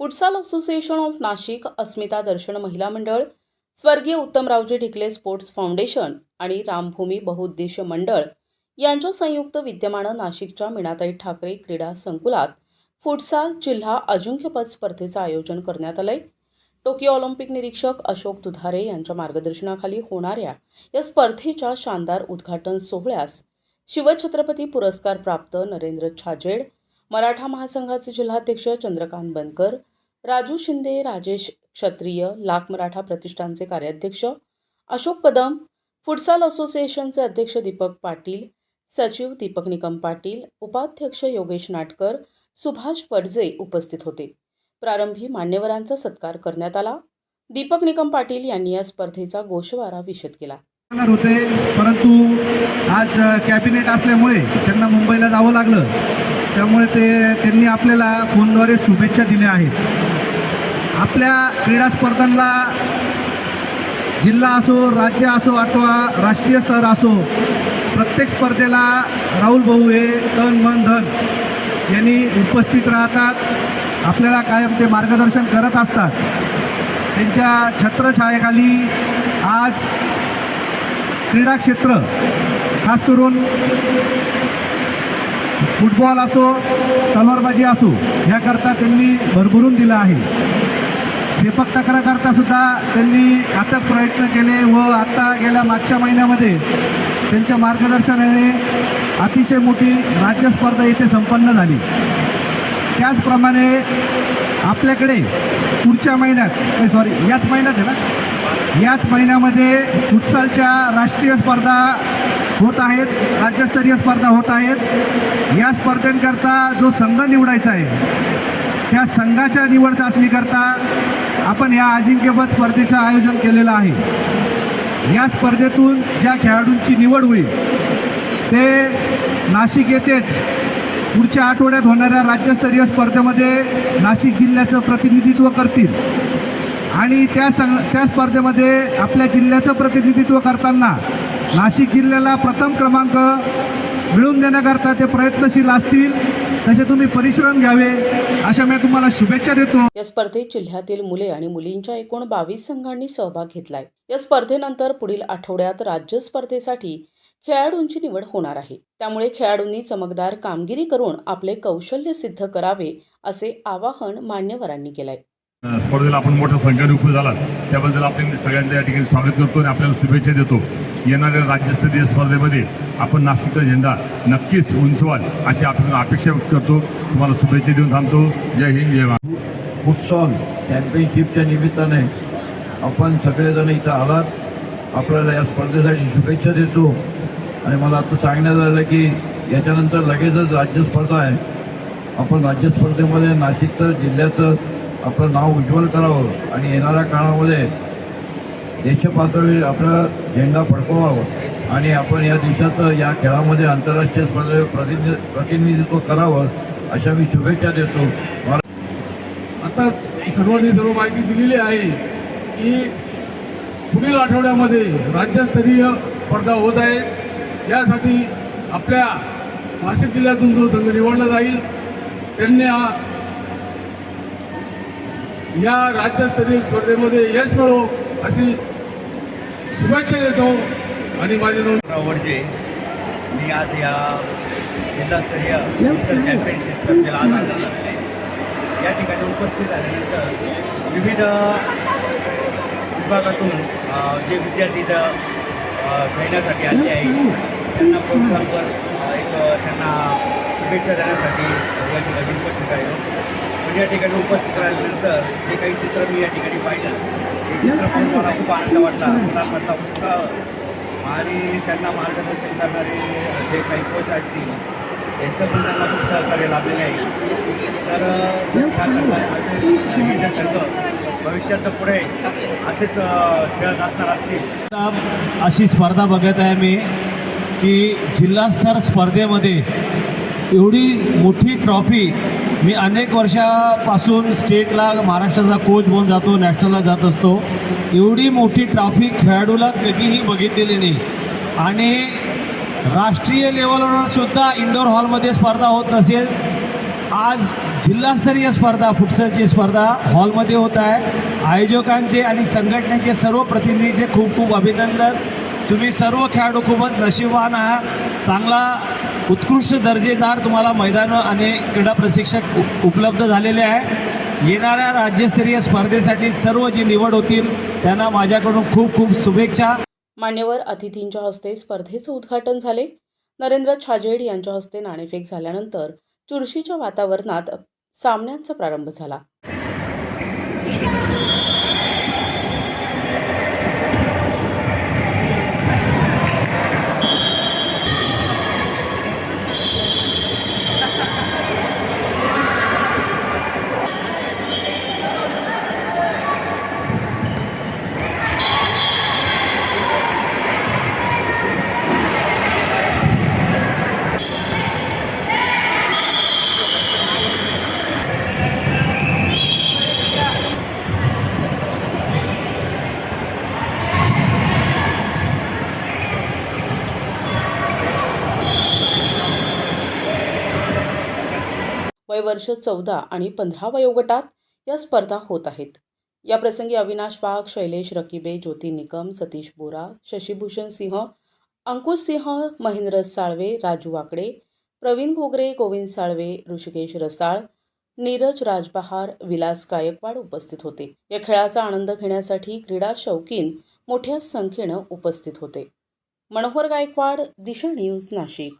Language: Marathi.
Futsal association of Nashik Asmita Darshan Mahila Mandal स्वर्गीय उत्तमरावजी ढिकले स्पोर्ट्स फाउंडेशन आणि रामभूमी बहुउद्देशीय मंडळ यांच्या संयुक्त विद्यमानं नाशिकच्या मीनाताई ठाकरे क्रीडा संकुलात फुटसाल जिल्हा अजिंक्यपद स्पर्धेचं आयोजन करण्यात आलंय. टोकियो ऑलिम्पिक निरीक्षक अशोक दुधारे यांच्या मार्गदर्शनाखाली होणाऱ्या या स्पर्धेच्या शानदार उद्घाटन सोहळ्यास शिवछत्रपती पुरस्कार प्राप्त नरेंद्र छाजेड मराठा महासंघाचे जिल्हाध्यक्ष चंद्रकांत बनकर राजू शिंदे राजेश क्षत्रिय लाख मराठा प्रतिष्ठानचे कार्याध्यक्ष अशोक कदम फुटसाल असोसिएशनचे अध्यक्ष दीपक पाटील सचिव दीपक निकम पाटील उपाध्यक्ष योगेश नाटकर सुभाष पडजे उपस्थित होते. प्रारंभी मान्यवरांचा सत्कार करण्यात आला. दीपक निकम पाटील यांनी या स्पर्धेचा गोषवारा विशद केला. होते परंतु आज कॅबिनेट असल्यामुळे त्यांना मुंबईला जावं लागलं. त्यामुळे ते त्यांनी आपल्याला फोनद्वारे शुभेच्छा दिल्या आहेत. आपल्या क्रीडा स्पर्धांना जिल्हा असो राज्य असो अथवा राष्ट्रीय स्तर असो प्रत्येक स्पर्धेला राहुल भाऊ हे तन मन धन यांनी उपस्थित राहतात. आपल्याला कायम ते मार्गदर्शन करत असतात. त्यांच्या छत्रछायेखाली आज क्रीडा क्षेत्र खास करून फुटबॉल असो तलवारबाजी असो याकरता त्यांनी भरभरून दिलं आहे. शेपक तक्राकरता सुद्धा त्यांनी अथक प्रयत्न केले व आत्ता गेल्या मागच्या महिन्यामध्ये त्यांच्या मार्गदर्शनाने अतिशय मोठी राज्यस्पर्धा येथे इथे संपन्न झाली. त्याचप्रमाणे आपल्याकडे पुढच्या महिन्यात सॉरी याच महिन्यात आहे ना? याच महिन्यामध्ये फुटसालच्या राष्ट्रीय स्पर्धा होत आहेत राज्यस्तरीय स्पर्धा होत आहेत. या स्पर्धेंकरता जो संघ निवडायचा आहे त्या संघाच्या निवड चाचणीकरता आपण या अजिंक्यपद स्पर्धेचं आयोजन केलेलं आहे. या स्पर्धेतून ज्या खेळाडूंची निवड होईल ते नाशिक येथेच पुढच्या आठवड्यात होणाऱ्या राज्यस्तरीय स्पर्धेमध्ये नाशिक जिल्ह्याचं प्रतिनिधित्व करतील. आणि त्या संग त्या स्पर्धेमध्ये आपल्या जिल्ह्याचं प्रतिनिधित्व करताना नाशिक जिल्ह्याला प्रथम क्रमांक मिळवून देण्याकरता ते प्रयत्नशील असतील तसे तुम्ही परिश्रम घ्यावे अशा मी तुम्हाला शुभेच्छा देतो. या स्पर्धेत जिल्ह्यातील मुले आणि मुलींच्या एकूण बावीस संघांनी सहभाग घेतलाय. या स्पर्धेनंतर पुढील आठवड्यात राज्य स्पर्धेसाठी खेळाडूंची निवड होणार आहे. त्यामुळे खेळाडूंनी चमकदार कामगिरी करून आपले कौशल्य सिद्ध करावे असे आवाहन मान्यवरांनी केलंय. स्पर्धेला आपण मोठ्या संख्येने उपयोग झाला त्याबद्दल आपण सगळ्यांचं या ठिकाणी स्वागत करतो आणि आपल्याला शुभेच्छा देतो. येणाऱ्या राज्यस्तरीय स्पर्धेमध्ये आपण नाशिकचा झेंडा नक्कीच उंचवाल अशी आपण अपेक्षा व्यक्त करतो. तुम्हाला शुभेच्छा देऊन थांबतो. जय हिंद जय महाराष्ट्र. फुटसॉल चॅम्पियनशिपच्या निमित्ताने आपण सगळेजण इथं आलात. आपल्याला या स्पर्धेसाठी शुभेच्छा देतो. आणि मला आता सांगण्यात आलं की याच्यानंतर लगेचच राज्य स्पर्धा आहे. आपण राज्य स्पर्धेमध्ये नाशिकचं जिल्ह्याचं आपलं नाव उज्ज्वल करावं आणि येणाऱ्या काळामध्ये देशपातळीवर आपला झेंडा फडकवावं आणि आपण या देशाचं या खेळामध्ये आंतरराष्ट्रीय स्पर्धेवर प्रतिनि प्रतिनिधित्व करावं अशा मी शुभेच्छा देतो. मला आता सर्वांनी सर्व माहिती दिलेली आहे की पुढील आठवड्यामध्ये राज्यस्तरीय स्पर्धा होत आहे. यासाठी आपल्या नाशिक जिल्ह्यातून जो संघ निवडला जाईल त्यांनी हा या राज्यस्तरीय स्पर्धेमध्ये यश मिळो अशी शुभेच्छा देतो आणि माझे दोन आवडते मी आज या जिल्हास्तरीय चॅम्पियनशिप स्पर्धेला आज आलेलो आहे. या ठिकाणी उपस्थित झाल्यानंतर विविध विभागातून जे विद्यार्थी खेळण्यासाठी आले आहे त्यांना प्रोत्साहनपर एक त्यांना शुभेच्छा देण्यासाठी या ठिकाणी उपस्थित राहिलो पण या ठिकाणी उपस्थित राहिल्यानंतर जे काही चित्र मी या ठिकाणी पाहिलं हे चित्र पाहून मला खूप आनंद वाटला. मुलांमधला उत्साह आणि त्यांना मार्गदर्शन करणारे जे काही कोच असतील त्यांचं पण त्यांना खूप सहकार्य लाभलेले आहे. तर हे जे संघ भविष्याचं पुढे असेच खेळत असणार असतील. अशी स्पर्धा बघत आहे मी. की जिल्हास्तर स्पर्धेमध्ये एवढी मोठी ट्रॉफी मी अनेक वर्षापासून स्टेटला महाराष्ट्राचा कोच म्हणून जातो नॅशनलला जात असतो. एवढी मोठी ट्रॉफी खेळाडूला कधीही बघितलेली नाही. आणि राष्ट्रीय लेवलवर सुद्धा इंडोर हॉलमध्ये स्पर्धा होत नसेल आज जिल्हास्तरीय स्पर्धा फुटसलची स्पर्धा हॉलमध्ये होत आहे. आयोजकांचे आणि संघटनेचे सर्व प्रतिनिधीचे खूप खूप अभिनंदन. तुम्ही सर्व खेळाडू खूपच नशीबवान आहात. चांगला उत्कृष्ट दर्जेदार तुम्हाला मैदानं आणि क्रीडा प्रशिक्षक उपलब्ध झालेले आहे. येणाऱ्या राज्यस्तरीय स्पर्धेसाठी सर्व जे निवड होतील त्यांना माझ्याकडून खूप खूप शुभेच्छा. मान्यवर अतिथींच्या हस्ते स्पर्धेचं उद्घाटन झाले. नरेंद्र छाजेड यांच्या हस्ते नाणेफेक झाल्यानंतर चुरशीच्या वातावरणात सामन्यांचा प्रारंभ झाला. वय वर्ष चौदा आणि पंधरा वयोगटात या स्पर्धा होत आहेत. या प्रसंगी अविनाश वाघ शैलेश रकिबे ज्योती निकम सतीश बोरा शशीभूषण सिंह अंकुश सिंह महेंद्र साळवे राजू वाकडे प्रवीण घोगरे गोविंद साळवे ऋषिकेश रसाळ नीरज राजबहार विलास गायकवाड उपस्थित होते. या खेळाचा आनंद घेण्यासाठी क्रीडा शौकीन मोठ्या संख्येनं उपस्थित होते. मनोहर गायकवाड दिशा न्यूज नाशिक.